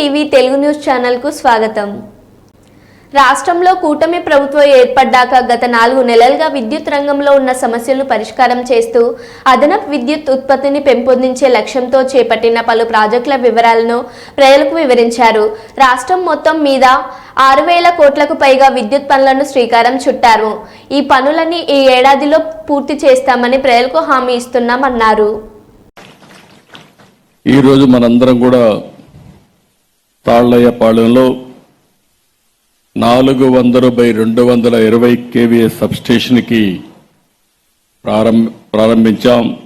TV Telugu news ఛానల్కు స్వాగతం. రాష్ట్రంలో కూటమి ప్రభుత్వం ఏర్పడ్డాక గత నాలుగు నెలలుగా విద్యుత్ రంగంలో ఉన్న సమస్యలను పరిష్కారం చేస్తూ అదనపు విద్యుత్ ఉత్పత్తిని పెంపొందించే లక్ష్యంతో చేపట్టిన పలు ప్రాజెక్టుల వివరాలను ప్రజలకు వివరించారు. రాష్ట్రం మొత్తం మీద ఆరు వేల కోట్లకు పైగా విద్యుత్ పనులను శ్రీకారం చుట్టారు. ఈ పనులని ఈ ఏడాదిలో పూర్తి చేస్తామని ప్రజలకు హామీ ఇస్తున్నామన్నారు. ఈరోజు మనందరం కూడా తాళ్ళయ్యపాలెంలో నాలుగు వందల బై రెండు వందల ఇరవై కేవీఏ సబ్స్టేషన్కి ప్రారంభ ప్రారంభించాం.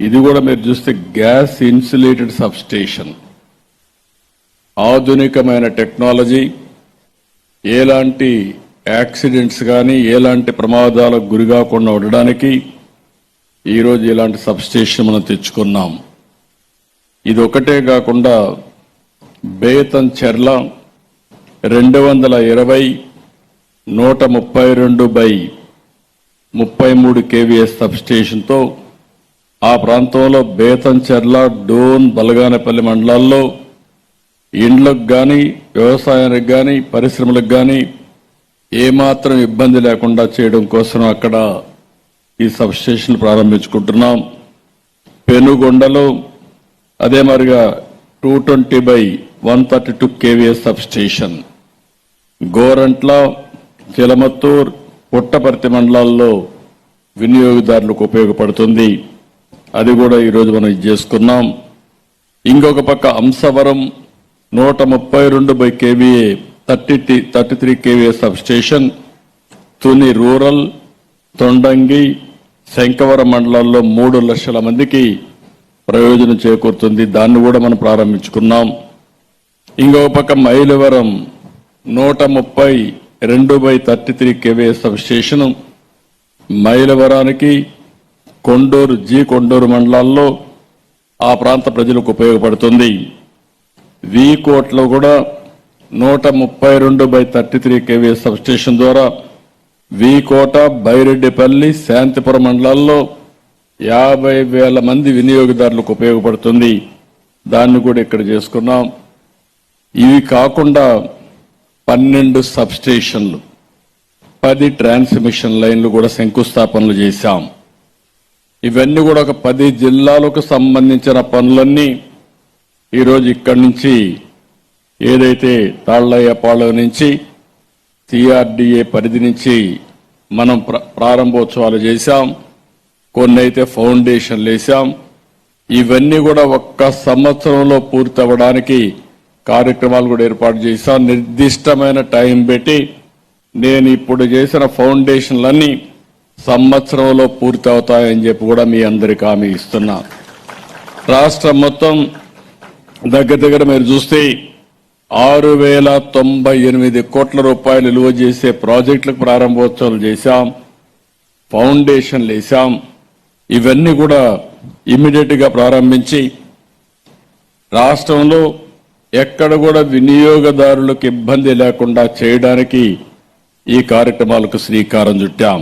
ఇది కూడా మీరు చూస్తే గ్యాస్ ఇన్సులేటెడ్ సబ్స్టేషన్. ఆధునికమైన టెక్నాలజీ ఎలాంటి యాక్సిడెంట్స్ కానీ ఎలాంటి ప్రమాదాలకు గురి కాకుండా ఉండడానికి ఈరోజు ఇలాంటి సబ్స్టేషన్ మనం తెచ్చుకున్నాం. ఇది ఒకటే కాకుండా బేతన్ చెర్ల రెండు వందల ఇరవై నూట ముప్పై రెండు బై ముప్పై మూడు కేవీఎస్ సబ్స్టేషన్తో ఆ ప్రాంతంలో బేతన్ చెర్ల డోన్ బలగానపల్లి మండలాల్లో ఇండ్లకు కానీ వ్యవసాయానికి కానీ పరిశ్రమలకు కానీ ఏమాత్రం ఇబ్బంది లేకుండా చేయడం కోసం అక్కడ ఈ సబ్స్టేషన్ ప్రారంభించుకుంటున్నాం. పెనుగొండలో అదే మరిగా two twenty by one thirty two KVs substation Gorantla Chilamathur Puttaparthi మండలాల్లో వినియోగదారులకు ఉపయోగపడుతుంది. అది కూడా ఈరోజు మనం ఇది చేసుకున్నాం. ఇంకొక పక్క అంశవరం నూట ముప్పై రెండు by KVA thirty thirty three KVA substation Tuni rural Thondangi Sankavaram మండలాల్లో మూడు లక్షల మందికి ప్రయోజనం చేకూరుతుంది. దాన్ని కూడా మనం ప్రారంభించుకున్నాం. ఇంకో పక్క మైలవరం నూట ముప్పై రెండు by thirty three KV substation మైలవరానికి Kondur G Kondur మండలాల్లో ఆ ప్రాంత ప్రజలకు ఉపయోగపడుతుంది. వి కోట్లో కూడా నూట ముప్పై రెండు by thirty three KV substation ద్వారా వి కోట బైరెడ్డిపల్లి శాంతిపురం మండలాల్లో యాభై వేల మంది వినియోగదారులకు ఉపయోగపడుతుంది. దాన్ని కూడా ఇక్కడ చేసుకున్నాం. ఇవి కాకుండా పన్నెండు సబ్స్టేషన్లు పది ట్రాన్స్మిషన్ లైన్లు కూడా శంకుస్థాపనలు చేశాం. ఇవన్నీ కూడా ఒక పది జిల్లాలకు సంబంధించిన పనులన్నీ ఈరోజు ఇక్కడి నుంచి ఏదైతే తాళ్ళయ్యపాళెం నుంచి సిఆర్డిఏ పరిధి నుంచి మనం ప్ర- ప్రారంభోత్సవాలు చేశాం కొన్ని అయితే ఫౌండేషన్లు వేసాం ఇవన్నీ కూడా ఒక్క సంవత్సరంలో పూర్తి అవ్వడానికి కార్యక్రమాలు కూడా ఏర్పాటు చేశాం నిర్దిష్టమైన టైం పెట్టి నేను ఇప్పుడు చేసిన ఫౌండేషన్లన్నీ సంవత్సరంలో పూర్తి అవుతాయని చెప్పి కూడా మీ అందరికి హామీ ఇస్తున్నా. రాష్ట్రం మొత్తం దగ్గర దగ్గర మీరు చూస్తే ఆరు వేల తొంభై ఎనిమిది కోట్ల రూపాయలు విలువ చేసే ప్రాజెక్టులకు ప్రారంభోత్సవాలు చేశాం. ఫౌండేషన్లు వేసాం ఇవన్నీ కూడా ఇమ్మీడియట్గా ప్రారంభించి రాష్ట్రంలో ఎక్కడ కూడా వినియోగదారులకు ఇబ్బంది లేకుండా చేయడానికి ఈ కార్యక్రమాలకు శ్రీకారం చుట్టాం.